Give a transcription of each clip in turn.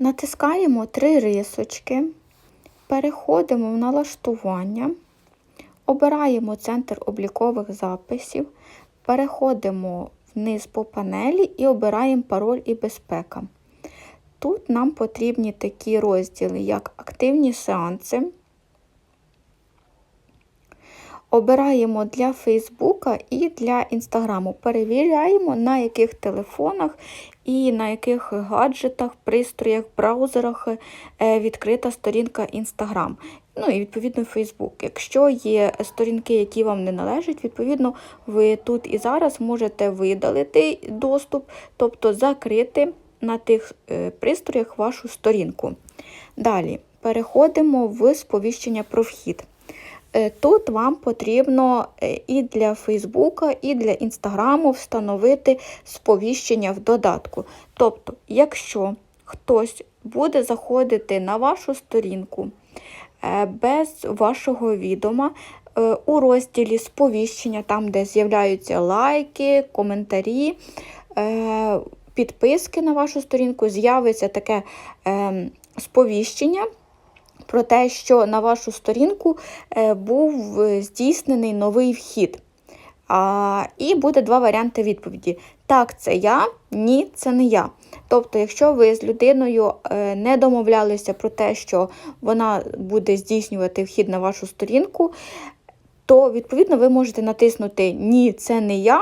Натискаємо три рисочки, переходимо в налаштування, обираємо центр облікових записів, переходимо вниз по панелі і обираємо пароль і безпека. Тут нам потрібні такі розділи, як активні сеанси. Обираємо для Фейсбука і для Інстаграму. Перевіряємо, на яких телефонах і на яких гаджетах, пристроях, браузерах е, відкрита сторінка Інстаграм. Ну і відповідно Фейсбук. Якщо є сторінки, які вам не належать, відповідно, ви тут і зараз можете видалити доступ, тобто закрити на тих е, пристроях вашу сторінку. Далі переходимо в сповіщення про вхід. Е, Тут вам потрібно е, і для Фейсбука, і для Інстаграму встановити сповіщення в додатку. Тобто, якщо хтось буде заходити на вашу сторінку е, без вашого відома, у розділі сповіщення, там, де з'являються лайки, коментарі, підписки на вашу сторінку, з'явиться таке ем, сповіщення про те, що на вашу сторінку е, був здійснений новий вхід. А, І буде два варіанти відповіді. Так, це я, ні, це не я. Тобто, якщо ви з людиною е, не домовлялися про те, що вона буде здійснювати вхід на вашу сторінку, то, відповідно, ви можете натиснути Ні, це не я,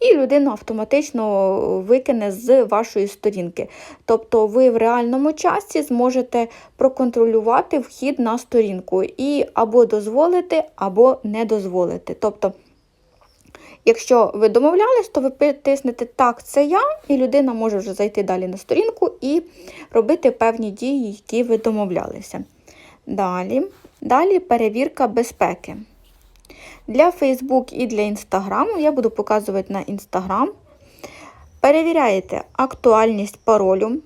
і людина автоматично викине з вашої сторінки. Тобто ви в реальному часі зможете проконтролювати вхід на сторінку і або дозволити, або не дозволити. Тобто, Якщо ви домовлялись, то ви тиснете Так, це я, і людина може вже зайти далі на сторінку і робити певні дії, які ви домовлялися. Далі, Далі перевірка безпеки. Для Facebook і для Instagram я буду показувати на Instagram. Перевіряєте актуальність паролю,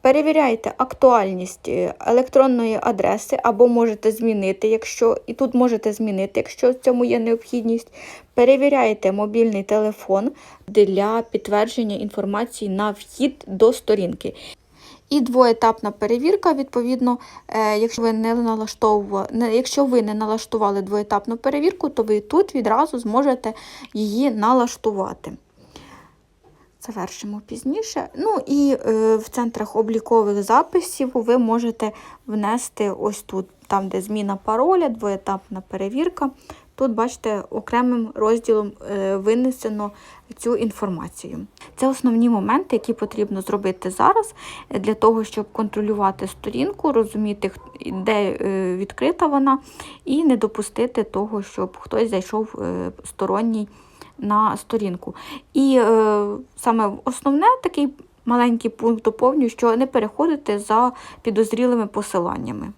перевіряєте актуальність е, електронної адреси, або можете змінити, якщо, і тут можете змінити, якщо в цьому є необхідність. Перевіряєте мобільний телефон для підтвердження інформації на вхід до сторінки. І двоетапна перевірка, відповідно, е, якщо ви не налаштовували, якщо ви не налаштували двоетапну перевірку, то ви тут відразу зможете її налаштувати. Завершимо пізніше. Ну і е, в центрах облікових записів ви можете внести ось тут, там, де зміна пароля, двоетапна перевірка. Тут, бачите, окремим розділом е, винесено цю інформацію. Це основні моменти, які потрібно зробити зараз для того, щоб контролювати сторінку, розуміти, де е, відкрита вона, і не допустити того, щоб хтось зайшов е, сторонній на сторінку. І саме основне такий маленький пункт доповнюю, що не переходити за підозрілими посиланнями.